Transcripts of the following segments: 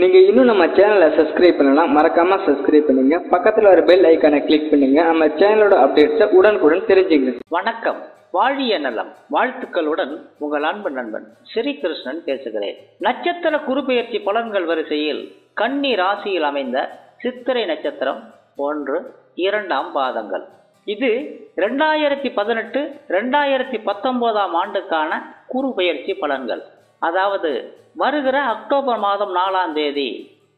நீங்க இன்னும் நம்ம சேனலை சப்ஸ்கிரைப் பண்ணலாம் மறக்காம சப்ஸ்கிரைப் பண்ணுங்க. பக்கத்துல ஒரு பெல் ஐக்கானை கிளிக் பண்ணுங்க. நம்ம சேனலோட அப்டேட்ஸை உடனுக்குடன் தெரிஞ்சுங்க வணக்கம். வாழிய நலம். வாழ்த்துக்களுடன் உங்கள் அன்பு நண்பன் ஸ்ரீகிருஷ்ணன் பேசுகிறேன். நட்சத்திர குறுபெயர்ச்சி பலன்கள் வரிசையில் கன்னி ராசியில் அமைந்த சித்திரை நட்சத்திரம் ஒன்று இரண்டாம் பாதங்கள். இது ரெண்டாயிரத்தி பதினெட்டு ரெண்டாயிரத்தி பத்தொன்பதாம் ஆண்டுக்கான குறுபெயர்ச்சி பலன்கள். அதாவது வருகிற அக்டோபர் மாதம் நாலாம் தேதி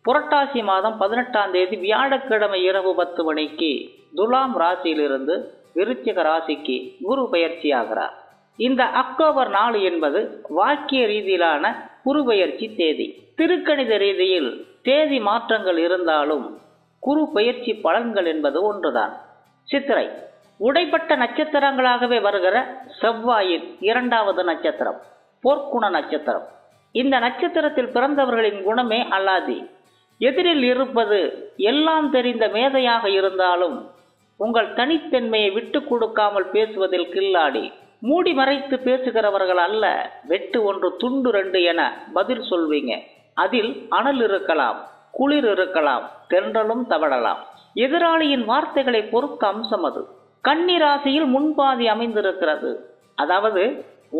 புரட்டாசி மாதம் பதினெட்டாம் தேதி வியாழக்கிழமை இரவு பத்து மணிக்கு துலாம் ராசியிலிருந்து விருச்சிக ராசிக்கு குரு பயிற்சி ஆகிறார். இந்த அக்டோபர் நாலு என்பது வாக்கிய ரீதியிலான குரு பயிற்சி தேதி. திருக்கணித ரீதியில் தேதி மாற்றங்கள் இருந்தாலும் குரு பயிற்சி பலன்கள் என்பது ஒன்றுதான். சித்திரை உடைப்பட்ட நட்சத்திரங்களாகவே வருகிற செவ்வாயின் இரண்டாவது நட்சத்திரம் போர்க்குண நட்சத்திரம். இந்த நட்சத்திரத்தில் பிறந்தவர்களின் குணமே அல்லாதி எதிரில் இருப்பது எல்லாம் தெரிந்த மேதையாக இருந்தாலும் உங்கள் தனித்தன்மையை விட்டு கொடுக்காமல் பேசுவதில் கில்லாடி. மூடி மறைத்து பேசுகிறவர்கள் அல்ல வெட்டு ஒன்று துண்டு ரெண்டு என பதில் சொல்வீங்க. அதில் அனல் இருக்கலாம் குளிர் இருக்கலாம் தென்றலும் தவழலாம் எதிராளியின் வார்த்தைகளை பொறுத்த அம்சம் அது. கன்னி ராசியில் முன்பாதி அமைந்திருக்கிறது. அதாவது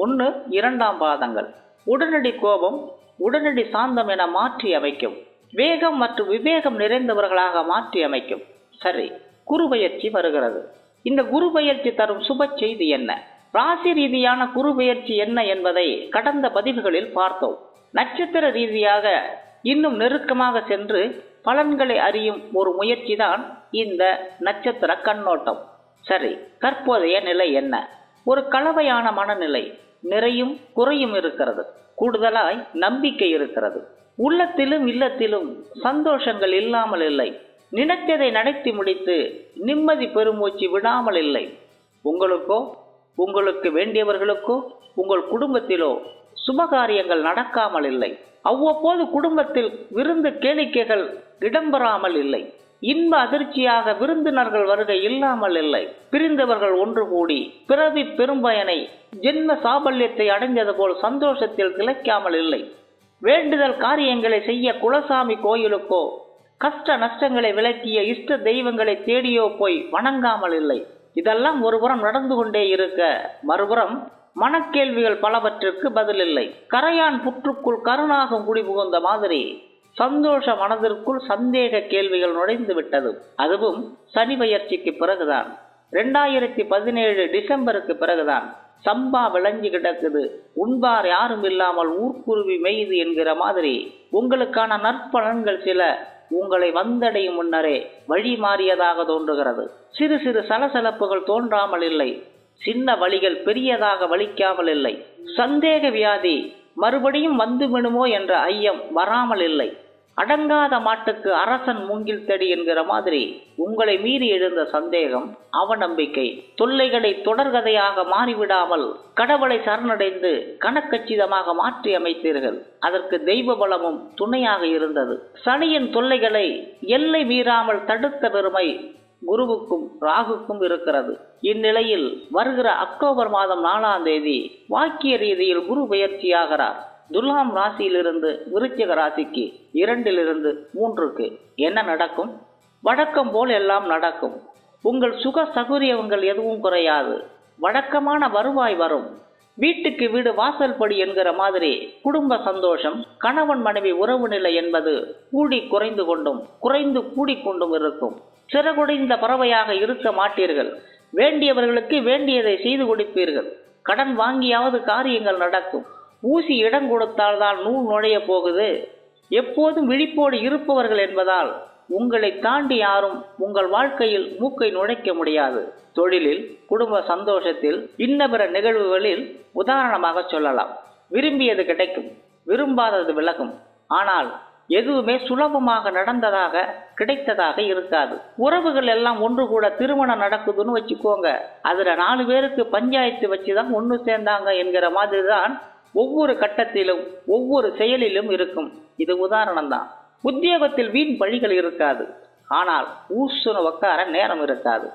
ஒன்று இரண்டாம் பாதங்கள். உடனடி கோபம் உடனடி சாந்தம் என மாற்றி அமைக்கும். வேகம் மற்றும் விவேகம் நிறைந்தவர்களாக மாற்றி அமைக்கும். சரி குரு பயிற்சி வருகிறது. இந்த குரு பயிற்சி தரும் சுப செய்தி என்ன? ராசி ரீதியான குரு பயிற்சி என்ன என்பதை கடந்த பதிவுகளில் பார்த்தோம். நட்சத்திர ரீதியாக இன்னும் நெருக்கமாக சென்று பலன்களை அறியும் ஒரு முயற்சிதான் இந்த நட்சத்திர கண்ணோட்டம். சரி தற்போதைய நிலை என்ன? ஒரு கலவையான மனநிலை. நிறையும் குறையும் இருக்கிறது. கூடுதலாய் நம்பிக்கை இருக்கிறது. உள்ளத்திலும் இல்லத்திலும் சந்தோஷங்கள் இல்லாமல் இல்லை. நினைத்ததை நடத்தி முடித்து நிம்மதி பெருமூச்சு விடாமல் இல்லை. உங்களுக்கோ உங்களுக்கு வேண்டியவர்களுக்கோ உங்கள் குடும்பத்திலோ சுபகாரியங்கள் நடக்காமல் இல்லை. அவ்வப்போது குடும்பத்தில் விருந்து கேளிக்கைகள் இடம்பெறாமல் இல்லை. இன்ப அதிர்ச்சியாக விருந்தினர்கள் வருகை இல்லாமல் இல்லை. பிரிந்தவர்கள் ஒன்று கூடி பிறவி பெரும்பயனை ஜென்ம சாபல்யத்தை அடைந்தது போல் சந்தோஷத்தில் திளைக்காமல் இல்லை. வேண்டுதல் காரியங்களை செய்ய குலசாமி கோயிலுக்கோ கஷ்ட நஷ்டங்களை விளக்கிய இஷ்ட தெய்வங்களை தேடியோ போய் வணங்காமல் இல்லை. இதெல்லாம் ஒருபுறம் நடந்து கொண்டே இருக்க மறுபுறம் மனக்கேள்விகள் பலவற்றிற்கு பதிலில்லை கரையான் புற்றுக்குள் கருணாகம் குடிபுகுந்த மாதிரி சந்தோஷ மனதிற்குள் சந்தேக கேள்விகள் நுழைந்து விட்டது. அதுவும் சனி பயிற்சிக்கு பிறகுதான். ரெண்டாயிரத்தி பதினேழு டிசம்பருக்கு பிறகுதான். சம்பா விளைஞ்சு கிடக்குது. உண்பார் யாரும் இல்லாமல் ஊர்க்குருவி மெய்து என்கிற மாதிரி. உங்களுக்கான நற்பலன்கள் சில. உங்களை வந்தடையும் முன்னரே வழி மாறியதாக தோன்றுகிறது. சிறு சிறு சலசலப்புகள் தோன்றாமல் இல்லை. சின்ன வழிகள் பெரியதாக வலிக்காமல் இல்லை. சந்தேக வியாதி மறுபடியும் வந்துவிடுமோ என்ற ஐயம் வராமல் இல்லை. அடங்காத மாட்டுக்கு அரசன் மூங்கில் தடி என்கிற மாதிரி உங்களை மீறி எழுந்த சந்தேகம் அவநம்பிக்கை தொல்லைகளை தொடர்கதையாக மாறிவிடாமல் கடவுளை சரணடைந்து கணக்கச்சிதமாக மாற்றி அமைத்தீர்கள். அதற்கு தெய்வ பலமும் துணையாக இருந்தது. சனியின் தொல்லைகளை எல்லை மீறாமல் தடுத்த பெருமை குருவுக்கும் ராகுக்கும் இருக்கிறது. இந்நிலையில் வருகிற அக்டோபர் மாதம் நாலாம் தேதி வாக்கிய ரீதியில் குரு பயிற்சியாகிறார் துலாம் ராசியிலிருந்து விருச்சிக ராசிக்கு இரண்டிலிருந்து மூன்றுக்கு என்ன நடக்கும்? வழக்கம் போல் எல்லாம் நடக்கும். உங்கள் சுக சகுரியங்கள் எதுவும் குறையாது. வழக்கமான வருவாய் வரும். வீட்டுக்கு வீடு வாசல் படி என்கிற மாதிரி குடும்ப சந்தோஷம் கணவன் மனைவி உறவு நிலை என்பது கூடி குறைந்து கொண்டும் குறைந்து கூடிக்கொண்டும் இருக்கும். சிறகுடைந்த பறவையாக இருக்க மாட்டீர்கள். வேண்டியவர்களுக்கு வேண்டியதை செய்து கொடுப்பீர்கள். கடன் வாங்கியாவது காரியங்கள் நடக்கும். ஊசி இடம் கொடுத்தால்தான் நூல் நுழைய போகுது. எப்போதும் விழிப்போடு இருப்பவர்கள் என்பதால் உங்களை தாண்டி யாரும் உங்கள் வாழ்க்கையில் மூக்கை நுழைக்க முடியாது. தொழிலில் குடும்ப சந்தோஷத்தில் இன்ன பிற நிகழ்வுகளில் உதாரணமாக சொல்லலாம். விரும்பியது கிடைக்கும் விரும்பாதது விலகும். ஆனால் எதுவுமே சுலபமாக நடந்ததாக கிடைத்ததாக இருக்காது. உறவுகள் எல்லாம் ஒன்று கூட திருமணம் நடக்குதுன்னு வச்சுக்கோங்க. அதுல நாலு பேருக்கு பஞ்சாயத்து வச்சுதான் ஒன்று சேர்ந்தாங்க என்கிற மாதிரி தான் ஒவ்வொரு கட்டத்திலும் ஒவ்வொரு செயலிலும் இருக்கும். இது உதாரணம் தான் உத்தியோகத்தில் வீண் பழிகள் இருக்காது. ஆனால் ஊசுன உட்கார நேரம் இருக்காது.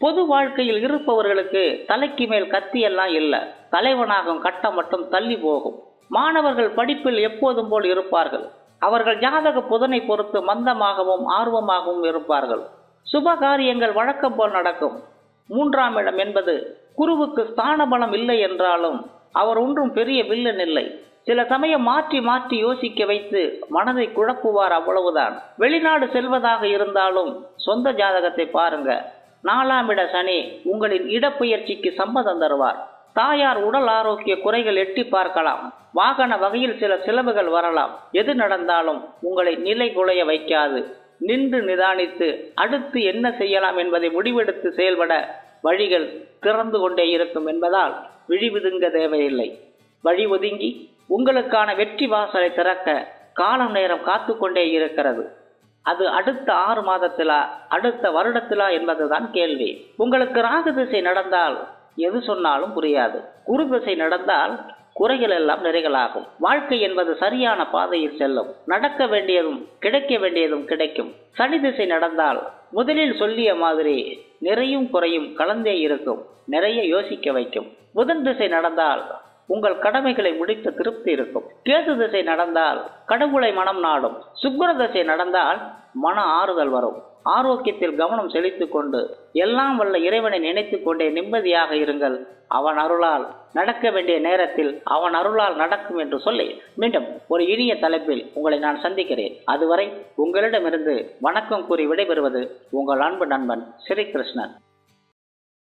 பொது வாழ்க்கையில் இருப்பவர்களுக்கு தலைக்கு மேல் கத்தி எல்லாம் இல்லை. தலைவனாகும் கட்டம் மட்டும் தள்ளி போகும். மாணவர்கள் படிப்பில் எப்போதும் போல் இருப்பார்கள். அவர்கள் ஜாதக புதனை பொறுத்து மந்தமாகவும் ஆர்வமாகவும் இருப்பார்கள். சுப காரியங்கள் வழக்கம் போல் நடக்கும். மூன்றாம் இடம் என்பது குருவுக்கு ஸ்தான பலம் இல்லை என்றாலும் அவர் ஒன்றும் பெரிய வில்லன் இல்லை. சில சமயம் மாற்றி மாற்றி யோசிக்க வைத்து மனதை குழப்புவார் அவ்வளவுதான். வெளிநாடு செல்வதாக இருந்தாலும் சொந்த ஜாதகத்தை பாருங்க. நாலாம் இட சனி உங்களின் இடப்பெயர்ச்சிக்கு சம்மதம் தருவார். தாயார் உடல் ஆரோக்கிய குறைகள் எட்டி பார்க்கலாம். வாகன வகையில் சில செலவுகள் வரலாம். எது நடந்தாலும் உங்களை நிலை குலைய வைக்காது. நின்று நிதானித்து அடுத்து என்ன செய்யலாம் என்பதை முடிவெடுத்து செயல்பட வழிகள் திறந்து கொண்டே இருக்கும் என்பதால் விழிவிதுங்க தேவையில்லை. வழி ஒதுங்கி உங்களுக்கான வெற்றி வாசலை திறக்க காலம் நேரம் காத்து கொண்டே இருக்கிறது. அது அடுத்த ஆறு மாதத்திலா அடுத்த வருடத்திலா என்பதுதான் கேள்வி. உங்களுக்கு ராகு திசை நடந்தால் எது சொன்னாலும் புரியாது. குரு திசை நடந்தால் குறைகள் எல்லாம் நிறைகளாகும். வாழ்க்கை என்பது சரியான பாதையில் செல்லும். நடக்க வேண்டியதும் கிடைக்க வேண்டியதும் கிடைக்கும். சனி திசை நடந்தால் முதலில் சொல்லிய மாதிரி நிறையும் குறையும் கலந்தே இருக்கும். நிறைய யோசிக்க வைக்கும். புதன் திசை நடந்தால் உங்கள் கடமைகளை முடித்த திருப்தி இருக்கும். கேது திசை நடந்தால் கடவுளை மனம் நாடும். சுக்கர திசை நடந்தால் மன ஆறுதல் வரும். ஆரோக்கியத்தில் கவனம் செலுத்தி கொண்டு எல்லாம் வல்ல இறைவனை நினைத்து கொண்டே நிம்மதியாக இருங்கள். அவன் அருளால் நடக்க வேண்டிய நேரத்தில் அவன் அருளால் நடக்கும் என்று சொல்லி மீண்டும் ஒரு இனிய தலைப்பில் உங்களை நான் சந்திக்கிறேன். அதுவரை உங்களிடமிருந்து வணக்கம் கூறி விடைபெறுவது உங்கள் அன்பு நண்பன் ஸ்ரீகிருஷ்ணன்.